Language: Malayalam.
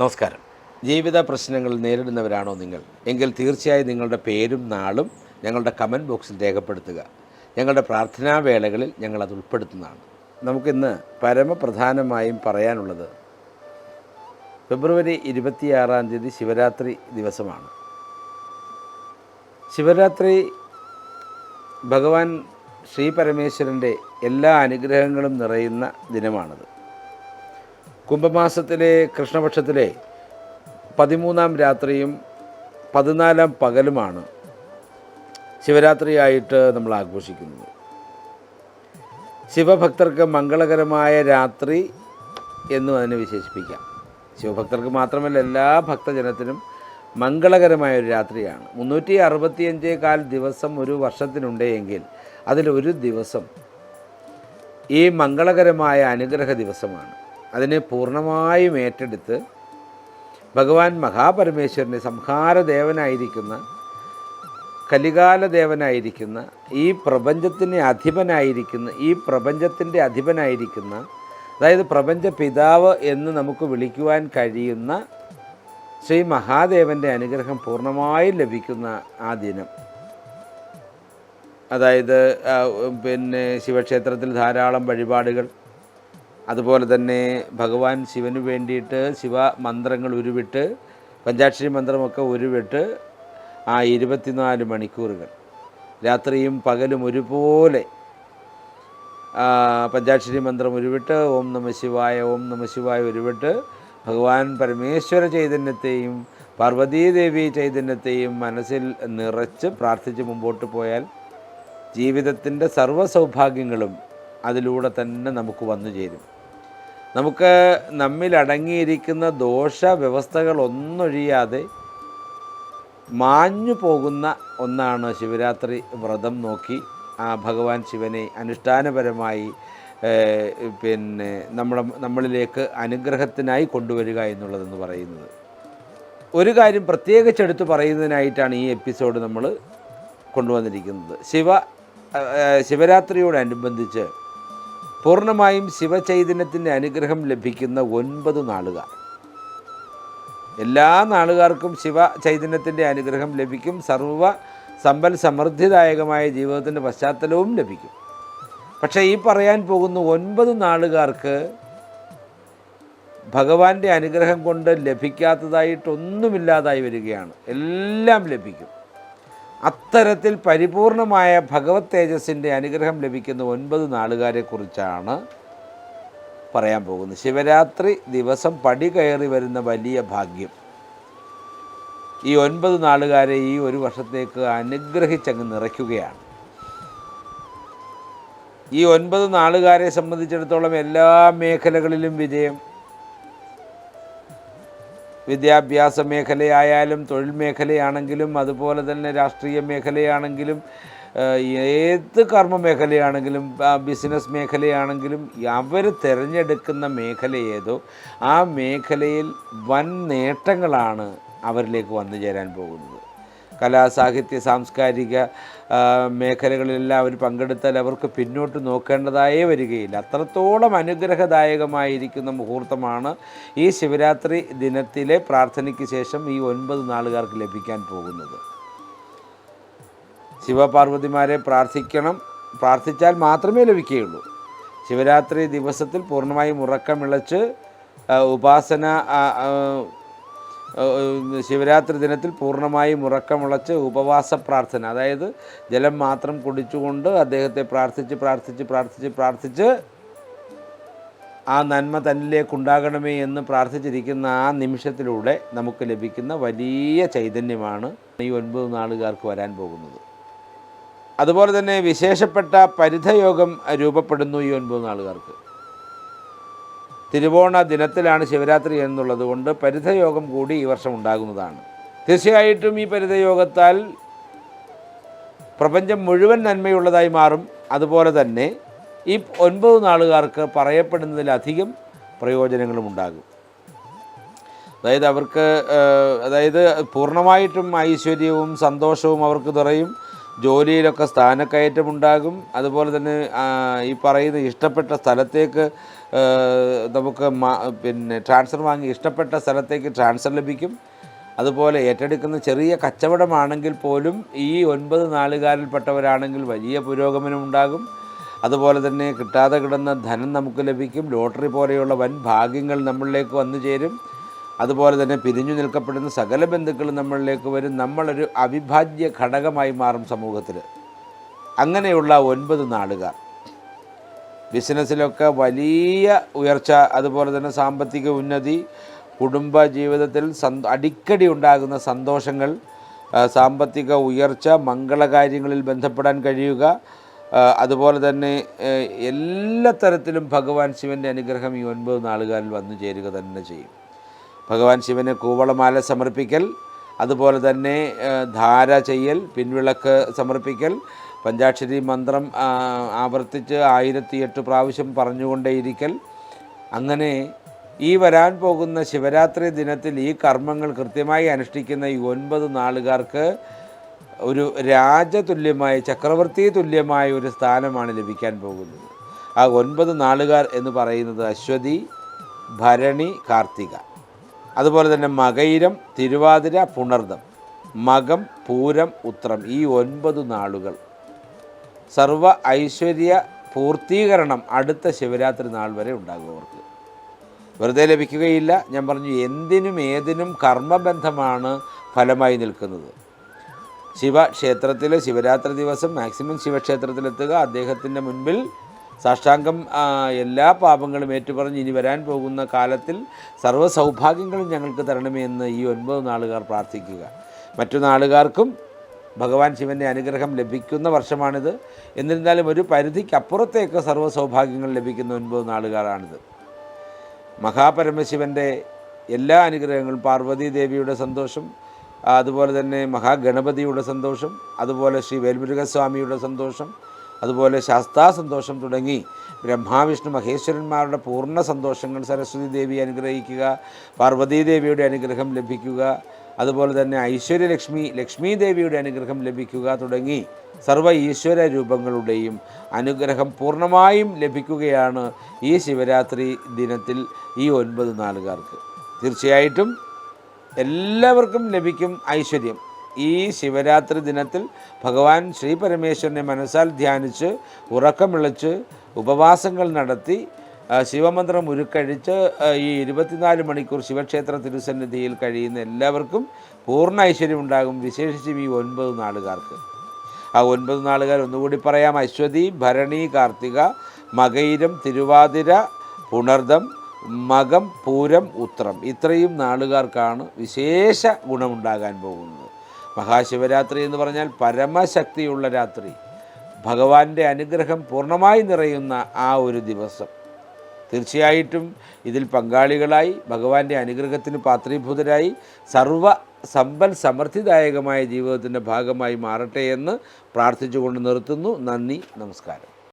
നമസ്കാരം. ജീവിത പ്രശ്നങ്ങൾ നേരിടുന്നവരാണോ നിങ്ങൾ? എങ്കിൽ തീർച്ചയായും നിങ്ങളുടെ പേരും നാളും ഞങ്ങളുടെ കമന്റ് ബോക്സിൽ രേഖപ്പെടുത്തുക. ഞങ്ങളുടെ പ്രാർത്ഥനാ വേളകളിൽ ഞങ്ങൾ അത് ഉൾപ്പെടുത്തുന്നതാണ്. നമുക്കിന്ന് പരമപ്രധാനമായും പറയാനുള്ളത് ഫെബ്രുവരി ഇരുപത്തിയാറാം തീയതി ശിവരാത്രി ദിവസമാണ്. ശിവരാത്രി ഭഗവാൻ ശ്രീ പരമേശ്വരന്റെ എല്ലാ അനുഗ്രഹങ്ങളും നിറയുന്ന ദിനമാണത്. കുംഭമാസത്തിലെ കൃഷ്ണപക്ഷത്തിലെ പതിമൂന്നാം രാത്രിയും പതിനാലാം പകലുമാണ് ശിവരാത്രിയായിട്ട് നമ്മൾ ആഘോഷിക്കുന്നത് ശിവഭക്തർക്ക് മംഗളകരമായ രാത്രി എന്നും അതിനെ വിശേഷിപ്പിക്കാം. ശിവഭക്തർക്ക് മാത്രമല്ല എല്ലാ ഭക്തജനത്തിനും മംഗളകരമായ ഒരു രാത്രിയാണ്. മുന്നൂറ്റി അറുപത്തിയഞ്ചേ കാൽ ദിവസം ഒരു വർഷത്തിനുണ്ടെങ്കിൽ അതിലൊരു ദിവസം ഈ മംഗളകരമായ അനുഗ്രഹ ദിവസമാണ്. അതിനെ പൂർണമായും ഏറ്റെടുത്ത് ഭഗവാൻ മഹാപരമേശ്വരന്റെ സംഹാരദേവനായിരിക്കുന്ന കലികാല ദേവനായിരിക്കുന്ന ഈ പ്രപഞ്ചത്തിന് അധിപനായിരിക്കുന്ന ഈ പ്രപഞ്ചത്തിന്റെ അധിപനായിരിക്കുന്ന അതായത് പ്രപഞ്ച പിതാവ് എന്ന് നമുക്ക് വിളിക്കുവാൻ കഴിയുന്ന ശ്രീ മഹാദേവന്റെ അനുഗ്രഹം പൂർണമായും ലഭിക്കുന്ന ആ ദിനം. അതായത് പിന്നെ ശിവക്ഷേത്രത്തിൽ ധാരാളം വഴിപാടുകൾ. അതുപോലെ തന്നെ ഭഗവാൻ ശിവന് വേണ്ടിയിട്ട് ശിവ മന്ത്രങ്ങൾ ഉരുവിട്ട് പഞ്ചാക്ഷരി മന്ത്രമൊക്കെ ഉരുവിട്ട് ആ ഇരുപത്തിനാല് മണിക്കൂറുകൾ. രാത്രിയും പകലും ഒരുപോലെ പഞ്ചാക്ഷരി മന്ത്രം ഉരുവിട്ട് ഓം നമ ശിവായ ഓം നമ ശിവായ ഉരുവിട്ട് ഭഗവാൻ പരമേശ്വര ചൈതന്യത്തെയും പാർവതീദേവി ചൈതന്യത്തെയും മനസ്സിൽ നിറച്ച് പ്രാർത്ഥിച്ച് മുമ്പോട്ട് പോയാൽ ജീവിതത്തിന്റെ സർവ സൗഭാഗ്യങ്ങളും അതിലൂടെ തന്നെ നമുക്ക് വന്നു ചേരും. നമുക്ക് നമ്മിൽ അടങ്ങിയിരിക്കുന്ന ദോഷ വ്യവസ്ഥകൾ ഒന്നൊഴിയാതെ മാഞ്ഞു പോകുന്ന ഒന്നാണ് ശിവരാത്രി വ്രതം നോക്കി. ആ ഭഗവാൻ ശിവനെ അനുഷ്ഠാനപരമായി പിന്നെ നമ്മുടെ നമ്മളിലേക്ക് അനുഗ്രഹത്തിനായി കൊണ്ടുവരിക എന്നുള്ളതെന്ന് പറയുന്നത്. ഒരു കാര്യം പ്രത്യേകിച്ചെടുത്ത് പറയുന്നതിനായിട്ടാണ് ഈ എപ്പിസോഡ് നമ്മൾ കൊണ്ടുവന്നിരിക്കുന്നത്. ശിവ ശിവരാത്രിയോടനുബന്ധിച്ച് പൂർണമായും ശിവചൈതന്യത്തിന്റെ അനുഗ്രഹം ലഭിക്കുന്ന ഒൻപത് നാളുകാർ എല്ലാ നാളുകാർക്കും ശിവ ചൈതന്യത്തിന്റെ അനുഗ്രഹം ലഭിക്കും. സർവ സമ്പൽ സമൃദ്ധിദായകമായ ജീവിതത്തിന്റെ പശ്ചാത്തലവും ലഭിക്കും. പക്ഷേ ഈ പറയാൻ പോകുന്ന ഒൻപത് നാളുകാർക്ക് ഭഗവാന്റെ അനുഗ്രഹം കൊണ്ട് ലഭിക്കാത്തതായിട്ടൊന്നുമില്ലാതായി വരികയാണ്. എല്ലാം ലഭിക്കും. അത്തരത്തിൽ പരിപൂർണമായ ഭഗവത് തേജസ്സിന്റെ അനുഗ്രഹം ലഭിക്കുന്ന ഒൻപത് നാളുകാരെക്കുറിച്ചാണ് പറയാൻ പോകുന്നു. ശിവരാത്രി ദിവസം പടി കയറി വരുന്ന വലിയ ഭാഗ്യം. ഈ ഒൻപത് നാളുകാരെ ഈ ഒരു വർഷത്തേക്ക് അനുഗ്രഹിച്ചങ്ങ് നിറയ്ക്കുകയാണ്. ഈ ഒൻപത് നാളുകാരെ സംബന്ധിച്ചിടത്തോളം എല്ലാ മേഖലകളിലും വിജയം. വിദ്യാഭ്യാസ മേഖലയായാലും തൊഴിൽ മേഖലയാണെങ്കിലും അതുപോലെ തന്നെ രാഷ്ട്രീയ മേഖലയാണെങ്കിലും ഏത് കർമ്മ മേഖലയാണെങ്കിലും ബിസിനസ് മേഖലയാണെങ്കിലും അവർ തിരഞ്ഞെടുക്കുന്ന മേഖല ഏതോ ആ മേഖലയിൽ വൻ നേട്ടങ്ങളാണ് അവരിലേക്ക് വന്നു ചേരാൻ പോകുന്നത്. കലാ സാഹിത്യ സാംസ്കാരിക മേഖലകളിലെല്ലാം അവർ പങ്കെടുത്താൽ അവർക്ക് പിന്നോട്ട് നോക്കേണ്ടതായേ വരികയില്ല. അത്രത്തോളം അനുഗ്രഹദായകമായിരിക്കുന്ന മുഹൂർത്തമാണ് ഈ ശിവരാത്രി ദിനത്തിലെ പ്രാർത്ഥനയ്ക്ക് ശേഷം ഈ ഒൻപത് നാളുകാർക്ക് ലഭിക്കാൻ പോകുന്നത്. ശിവപാർവതിമാരെ പ്രാർത്ഥിക്കണം പ്രാർത്ഥിച്ചാൽ മാത്രമേ ലഭിക്കുകയുള്ളൂ. ശിവരാത്രി ദിവസത്തിൽ പൂർണമായും ഉറക്കമിളച്ച് ഉപാസന ശിവരാത്രി ദിനത്തിൽ പൂർണമായും ഉറക്കമുളച്ച് ഉപവാസ പ്രാർത്ഥന. അതായത് ജലം മാത്രം കുടിച്ചുകൊണ്ട് അദ്ദേഹത്തെ പ്രാർത്ഥിച്ച് പ്രാർത്ഥിച്ച് പ്രാർത്ഥിച്ച് പ്രാർത്ഥിച്ച് ആ നന്മ തന്നിലേക്കുണ്ടാകണമേ എന്ന് പ്രാർത്ഥിച്ചിരിക്കുന്ന ആ നിമിഷത്തിലൂടെ നമുക്ക് ലഭിക്കുന്ന വലിയ ചൈതന്യമാണ് ഈ ഒൻപത് നാളുകാർക്ക് വരാൻ പോകുന്നത്. അതുപോലെ തന്നെ വിശേഷപ്പെട്ട പരിധയോഗം രൂപപ്പെടുന്നു ഈ ഒൻപത് നാളുകാർക്ക്. തിരുവോണ ദിനത്തിലാണ് ശിവരാത്രി എന്നുള്ളത് കൊണ്ട് പരിധയോഗം കൂടി ഈ വർഷം ഉണ്ടാകുന്നതാണ്. തീർച്ചയായിട്ടും ഈ പരിധയോഗത്താൽ പ്രപഞ്ചം മുഴുവൻ നന്മയുള്ളതായി മാറും. അതുപോലെ തന്നെ ഈ ഒൻപത് നാളുകാർക്ക് പറയപ്പെടുന്നതിലധികം പ്രയോജനങ്ങളും ഉണ്ടാകും. അതായത് അവർക്ക് അതായത് പൂർണമായിട്ടും ഐശ്വര്യവും സന്തോഷവും അവർക്ക് നിറയും. ജോലിയിലൊക്കെ സ്ഥാനക്കയറ്റമുണ്ടാകും. അതുപോലെ തന്നെ ഈ പറയുന്ന ഇഷ്ടപ്പെട്ട സ്ഥലത്തേക്ക് നമുക്ക് പിന്നെ ട്രാൻസ്ഫർ വാങ്ങി ഇഷ്ടപ്പെട്ട സ്ഥലത്തേക്ക് ട്രാൻസ്ഫർ ലഭിക്കും. അതുപോലെ ഏറ്റെടുക്കുന്ന ചെറിയ കച്ചവടമാണെങ്കിൽ പോലും ഈ ഒൻപത് നാളുകാരിൽപ്പെട്ടവരാണെങ്കിൽ വലിയ പുരോഗമനം ഉണ്ടാകും അതുപോലെ തന്നെ കിട്ടാതെ കിടന്ന ധനം നമുക്ക് ലഭിക്കും. ലോട്ടറി പോലെയുള്ള വൻ ഭാഗ്യങ്ങൾ നമ്മളിലേക്ക് വന്നു ചേരും. അതുപോലെ തന്നെ പിരിഞ്ഞു നിൽക്കപ്പെടുന്ന സകല ബന്ധുക്കളും നമ്മളിലേക്ക് വരും. നമ്മളൊരു അവിഭാജ്യ ഘടകമായി മാറും സമൂഹത്തിൽ. അങ്ങനെയുള്ള ഒൻപത് നാടുകാർ. ബിസിനസ്സിലൊക്കെ വലിയ ഉയർച്ച അതുപോലെ തന്നെ സാമ്പത്തിക ഉന്നതി കുടുംബ ജീവിതത്തിൽ സന്തോ അടിക്കടി ഉണ്ടാകുന്ന സന്തോഷങ്ങൾ സാമ്പത്തിക ഉയർച്ച മംഗളകാര്യങ്ങളിൽ ബന്ധപ്പെടാൻ കഴിയുക അതുപോലെ തന്നെ എല്ലാ തരത്തിലും ഭഗവാൻ ശിവന്റെ അനുഗ്രഹം ഈ ഒൻപത് നാളുകാരിൽ വന്നു ചേരുക തന്നെ ചെയ്യും. ഭഗവാൻ ശിവന് കൂവളമാല സമർപ്പിക്കൽ അതുപോലെ തന്നെ ധാര ചെയ്യൽ പിൻവിളക്ക് സമർപ്പിക്കൽ പഞ്ചാക്ഷരി മന്ത്രം ആവർത്തിച്ച് ആയിരത്തി എട്ട് പ്രാവശ്യം പറഞ്ഞുകൊണ്ടേയിരിക്കൽ. അങ്ങനെ ഈ വരാൻ പോകുന്ന ശിവരാത്രി ദിനത്തിൽ ഈ കർമ്മങ്ങൾ കൃത്യമായി അനുഷ്ഠിക്കുന്ന ഈ ഒൻപത് നാളുകാർക്ക് ഒരു രാജതുല്യമായ ചക്രവർത്തി തുല്യമായ ഒരു സ്ഥാനമാണ് ലഭിക്കാൻ പോകുന്നത്. ആ ഒൻപത് നാളുകാർ എന്ന് പറയുന്നത് അശ്വതി ഭരണി കാർത്തിക. അതുപോലെ തന്നെ മകയിരം തിരുവാതിര പുണർദം മകം പൂരം ഉത്രം ഈ ഒൻപത് നാളുകൾ. സർവ ഐശ്വര്യ പൂർത്തീകരണം അടുത്ത ശിവരാത്രി നാൾ വരെ ഉണ്ടാകും അവർക്ക് വെറുതെ ലഭിക്കുകയില്ല. ഞാൻ പറഞ്ഞു എന്തിനും ഏതിനും കർമ്മബന്ധമാണ് ഫലമായി നിൽക്കുന്നത്. ശിവക്ഷേത്രത്തിൽ ശിവരാത്രി ദിവസം മാക്സിമം ശിവക്ഷേത്രത്തിലെത്തുക അദ്ദേഹത്തിന്റെ മുൻപിൽ സാഷ്ടാംഗം എല്ലാ പാപങ്ങളും ഏറ്റുപറഞ്ഞ് ഇനി വരാൻ പോകുന്ന കാലത്തിൽ സർവ സൗഭാഗ്യങ്ങളും ഞങ്ങൾക്ക് തരണമേ എന്ന് ഈ ഒൻപത് നാളുകാർ പ്രാർത്ഥിക്കുക. മറ്റു നാളുകാർക്കും ഭഗവാൻ ശിവന്റെ അനുഗ്രഹം ലഭിക്കുന്ന വർഷമാണിത്. എന്നിരുന്നാലും ഒരു പരിധിക്കപ്പുറത്തേക്ക് സർവ സൗഭാഗ്യങ്ങൾ ലഭിക്കുന്ന ഒൻപത് നാളുകാരാണിത്. മഹാപരമശിവന്റെ എല്ലാ അനുഗ്രഹങ്ങളും പാർവതീദേവിയുടെ സന്തോഷം ആ, അതുപോലെ തന്നെ മഹാഗണപതിയുടെ സന്തോഷം അതുപോലെ ശ്രീ വേൽമുരുകസ്വാമിയുടെ സന്തോഷം അതുപോലെ ശാസ്താ സന്തോഷം തുടങ്ങി ബ്രഹ്മാവിഷ്ണു മഹേശ്വരന്മാരുടെ പൂർണ സന്തോഷങ്ങൾ സരസ്വതി ദേവി അനുഗ്രഹിക്കുക പാർവതീദേവിയുടെ അനുഗ്രഹം ലഭിക്കുക അതുപോലെ തന്നെ ഐശ്വര്യലക്ഷ്മി ലക്ഷ്മി ദേവിയുടെ അനുഗ്രഹം ലഭിക്കുക തുടങ്ങി സർവ ഈശ്വര രൂപങ്ങളുടെയും അനുഗ്രഹം പൂർണമായും ലഭിക്കുകയാണ് ഈ ശിവരാത്രി ദിനത്തിൽ ഈ ഒൻപത് നാളുകാർക്ക്. തീർച്ചയായിട്ടും എല്ലാവർക്കും ലഭിക്കും ഐശ്വര്യം. ഈ ശിവരാത്രി ദിനത്തിൽ ഭഗവാൻ ശ്രീ പരമേശ്വരനെ മനസ്സാൽ ധ്യാനിച്ച് ഉറക്കമിളച്ച് ഉപവാസങ്ങൾ നടത്തി ശിവമന്ത്രം ഉരുക്കഴിച്ച് ഈ ഇരുപത്തിനാല് മണിക്കൂർ ശിവക്ഷേത്ര തിരുസന്നിധിയിൽ കഴിയുന്ന എല്ലാവർക്കും പൂർണ ഐശ്വര്യം ഉണ്ടാകും. വിശേഷിച്ചും ഈ ഒൻപത് നാളുകാർക്ക്. ആ ഒൻപത് നാളുകാർ ഒന്നുകൂടി പറയാം. അശ്വതി ഭരണി കാർത്തിക മകയിരം തിരുവാതിര പുണർദം മകം പൂരം ഉത്രം. ഇത്രയും നാളുകാർക്കാണ് വിശേഷ ഗുണമുണ്ടാകാൻ പോകുന്നത്. മഹാശിവരാത്രി എന്ന് പറഞ്ഞാൽ പരമശക്തിയുള്ള രാത്രി. ഭഗവാന്റെ അനുഗ്രഹം പൂർണമായി നിറയുന്ന ആ ഒരു ദിവസം. തീർച്ചയായിട്ടും ഇതിൽ പങ്കാളികളായി ഭഗവാന്റെ അനുഗ്രഹത്തിന് പാത്രീഭൂതരായി സർവ സമ്പൽ സമൃദ്ധിദായകമായ ജീവിതത്തിന്റെ ഭാഗമായി മാറട്ടെ എന്ന് പ്രാർത്ഥിച്ചുകൊണ്ട് നിർത്തുന്നു. നന്ദി നമസ്കാരം.